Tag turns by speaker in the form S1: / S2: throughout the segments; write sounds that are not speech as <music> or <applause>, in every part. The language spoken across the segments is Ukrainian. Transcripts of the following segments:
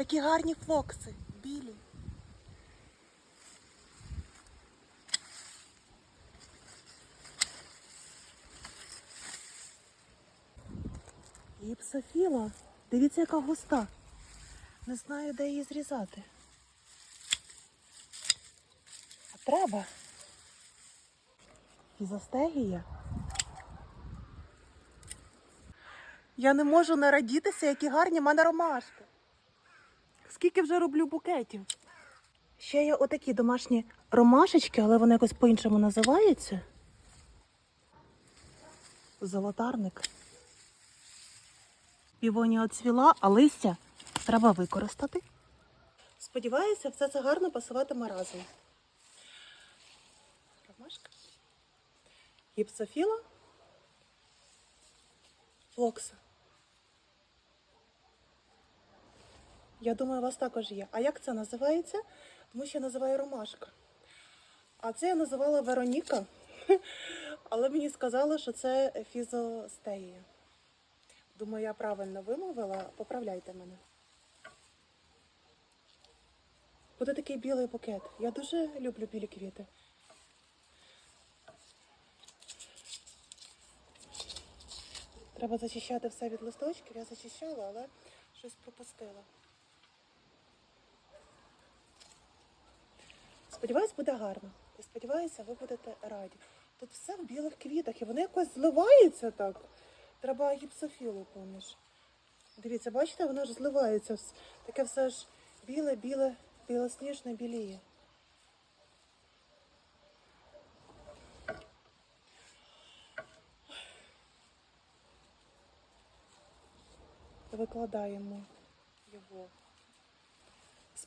S1: Такі гарні флокси, білі. Гіпсофіла. Дивіться, яка густа. Не знаю, де її зрізати. А треба. Фізостегія. Я не можу нарадітися, які гарні в мене ромашки. Скільки вже роблю букетів. Ще є отакі домашні ромашечки, але вони якось по-іншому називаються. Золотарник. Півонія оцвіла, а листя треба використати. Сподіваюся, все це гарно пасуватиме разом. Ромашка. Гіпсофіла. Флокса. Я думаю, у вас також є. А як це називається? Тому що я називаю ромашка. А це я називала Вероніка, <laughs> але мені сказали, що це фізостеїя. Думаю, я правильно вимовила. Поправляйте мене. Буде такий білий букет. Я дуже люблю білі квіти. Треба зачищати все від листочків. Я зачищала, але щось пропустила. Сподіваюсь, буде гарно. І сподіваюся, ви будете раді. Тут все в білих квітах, і вони якось зливаються так. Треба гіпсофілу поміж. Дивіться, бачите, воно ж зливається. Таке все ж біле, біле, білосніжне біліє. Викладаємо його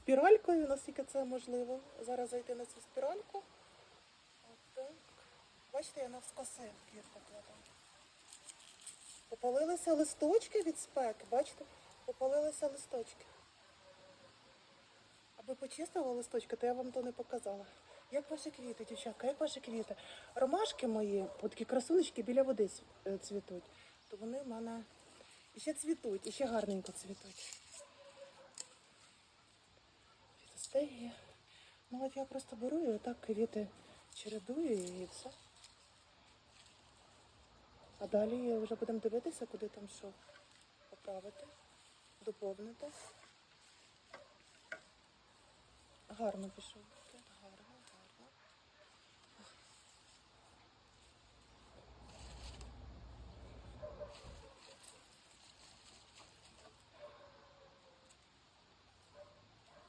S1: спіралькою, наскільки це можливо. Зараз зайти на цю спіральку. Отак. Бачите, я навскоси квітку кладу. Попалилися листочки від спеки, бачите? Попалилися листочки. Аби почистила листочки, то я вам то не показала. Як ваші квіти, дівчатка, як ваші квіти? Ромашки мої, такі красунечки біля води е, цвітуть, то вони в мене іще цвітуть, іще гарненько цвітуть. Фітостегія. Ну от я просто беру і отак квіти чередую і все. А далі вже будемо дивитися, куди там що поправити, доповнити. Гарно пішов букет, гарно, гарно.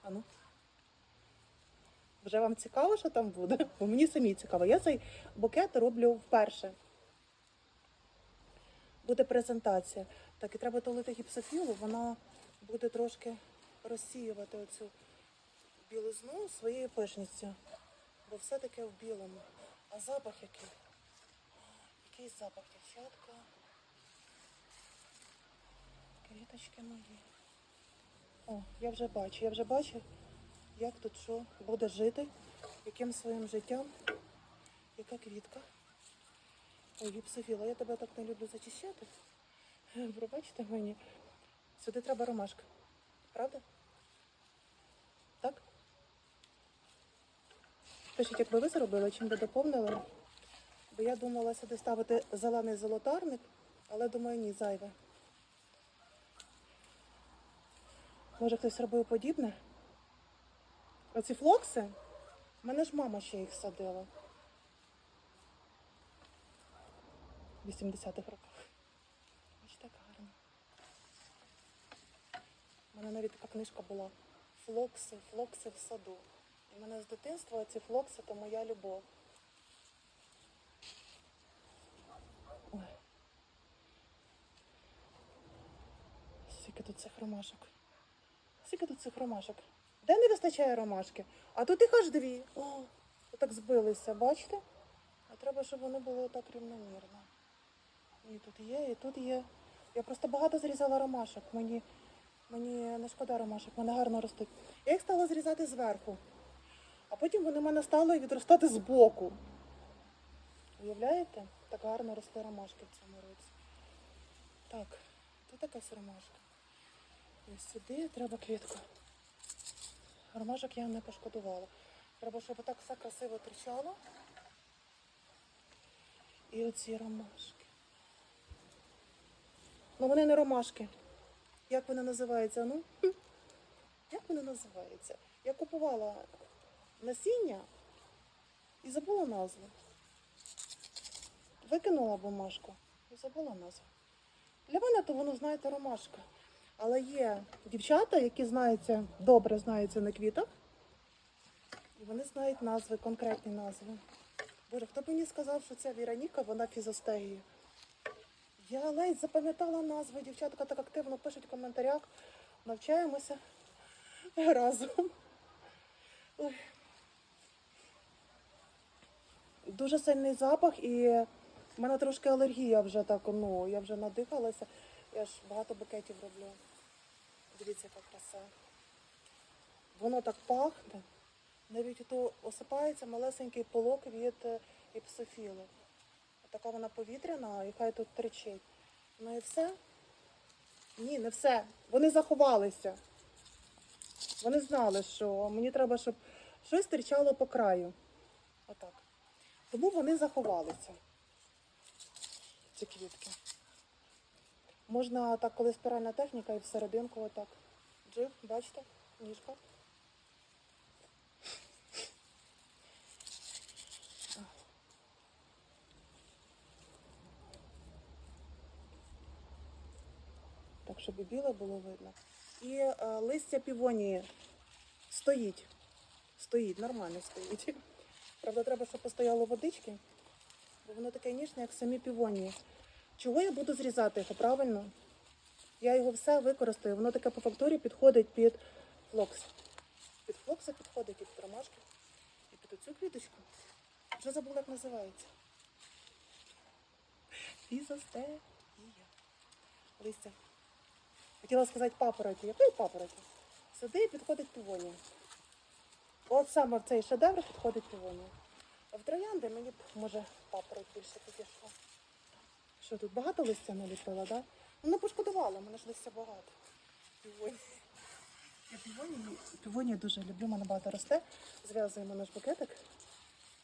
S1: А ну. Вже вам цікаво, що там буде? <laughs> Бо мені самі цікаво. Я цей букет роблю вперше. Буде презентація. Так, і треба толити гіпсофілу, вона буде трошки розсіювати оцю білизну своєю пишністю. Бо все таке в білому. А запах який? Який запах, дівчатка? Квіточки мої. О, я вже бачу, я вже бачу, як тут що буде жити, яким своїм життям, яка квітка. Ой, гіпсофіла, я тебе так не люблю зачищати. Пробачте мені. Сюди треба ромашка. Правда? Так? Пишіть, як би ви зробили, чим би доповнили. Бо я думала сюди ставити зелений золотарник, але думаю, ні, зайве. Може хтось робив подібне? Оці флокси, мене ж мама ще їх садила. В 80-х роках. Ось так гарно. У мене навіть така книжка була. Флокси, флокси в саду. І в мене з дитинства ці флокси то моя любов. Ой. Скільки тут цих ромашок. Скільки тут цих ромашок? Де не вистачає ромашки? А тут їх аж дві. О, отак збилися, бачите? А треба, щоб воно було так рівномірно. І тут є, і тут є. Я просто багато зрізала ромашок. Мені, мені не шкода ромашок, вони гарно ростуть. Я їх стала зрізати зверху, а потім вони в мене стали відростати збоку. Уявляєте? Так гарно росли ромашки в цьому році. Так, тут якась ромашка. І сюди треба квітку. Ромашок я не пошкодувала. Треба, щоб так все красиво тричало. І оці ромашки. Ну вони не ромашки. Як вони називаються? Ну? Як вони називаються? Я купувала насіння і забула назву. Викинула бумажку і забула назву. Для мене то воно, знаєте, ромашка. Але є дівчата, які знаються, добре знаються на квітах. І вони знають назви, конкретні назви. Боже, хто б мені сказав, що ця Віроніка, вона фізостегія. Я ледь запам'ятала назви. Дівчатка так активно пишуть в коментарях. Навчаємося разом. Ой. Дуже сильний запах і в мене трошки алергія вже так, ну, я вже надихалася. Я ж багато букетів роблю. Дивіться, яка краса. Воно так пахне. Навіть то осипається малесенький полок від е, іпсофіли. Така вона повітряна, і хай тут тричить. Ну і все? Ні, не все. Вони заховалися. Вони знали, що мені треба, щоб щось тричало по краю. Отак. Тому вони заховалися. Ці квітки. Можна так, коли спіральна техніка і всерединку отак. Джив, бачите, ніжка. Так, щоб і біле було видно. І е, листя півонії стоїть. Стоїть, нормально стоїть. Правда, треба, щоб постояло водички, бо воно таке ніжне, як самі півонії. Чого я буду зрізати його правильно? Я його все використаю. Воно таке по фактурі підходить під флокс. Під флокса підходить під ромашки, і під оцю квіточку. Вже забула, як називається. Фізостегія. Листя. Хотіла сказати папороті. Якої папороті? Сюди підходить півонія. От саме в цей шедевр підходить півонія. А в троянди мені б, може, папороть більше підійшла. Що тут багато листя наліпила, так? Ну не пошкодувала, мене ж листя багато. Півонія. Я півонію дуже люблю, мене багато росте. Зв'язуємо наш букетик,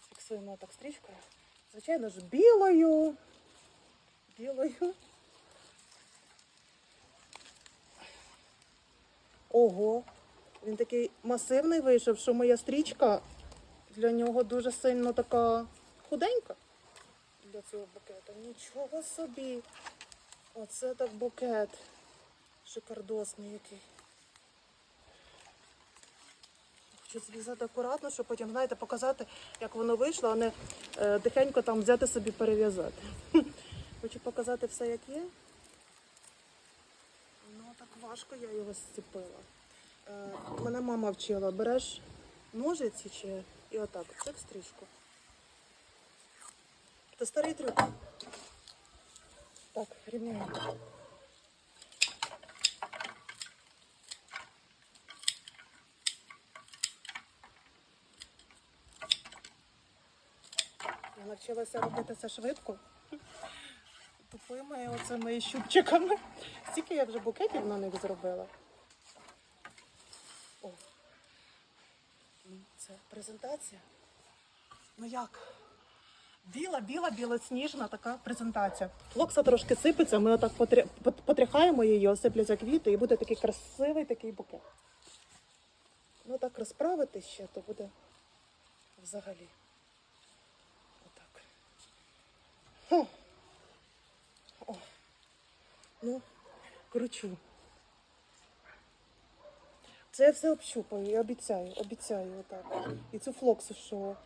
S1: фіксуємо так стрічкою. Звичайно ж, білою. Білою. Ого, він такий масивний вийшов, що моя стрічка для нього дуже сильно така худенька для цього букета. Нічого собі. Оце так букет. Шикардосний який. Хочу зв'язати акуратно, щоб потім, знаєте, показати, як воно вийшло, а не е, тихенько там взяти собі перев'язати. <laughs> Хочу показати все, як є. Ну, так важко я його зціпила. Е, мене мама вчила, береш ножиці чи і отак, цик стрічку. Це старий трюк. Так, рівненько. Я навчилася робити це швидко. Тупими оцими щупчиками. Стільки я вже букетів на них зробила. О. Ну, це презентація. Ну як? Біла, біла, білосніжна така презентація. Флокса трошки сипеться, ми отак потря- потряхаємо її, осипляться квіти і буде такий красивий такий букет. Ну так розправити ще, то буде взагалі. Отак. Хо. О. Ну, кручу. Це я все общупаю і обіцяю, обіцяю отак. І цю флоксу, що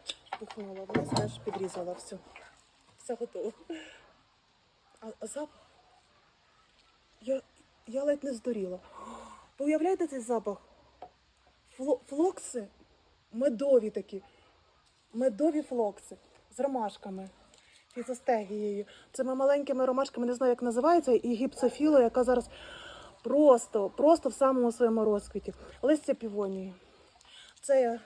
S1: пухнула, вона теж підрізала все. Все готово. А, а запах? Я, я ледь не здуріла. Ви уявляєте цей запах? Фло, флокси медові такі. Медові флокси з ромашками. Фізостегією. Цими маленькими ромашками, не знаю, як називається, і гіпсофіло, яка зараз просто, просто в самому своєму розквіті. Листя півонії. Це я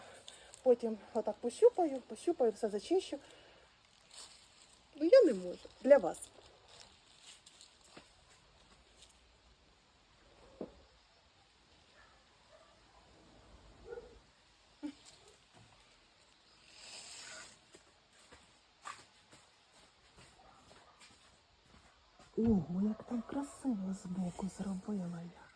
S1: Потім отак пощупаю, пощупаю, все зачищу. Ну я не можу. Для вас. Ого, як там красиво збоку зробила я.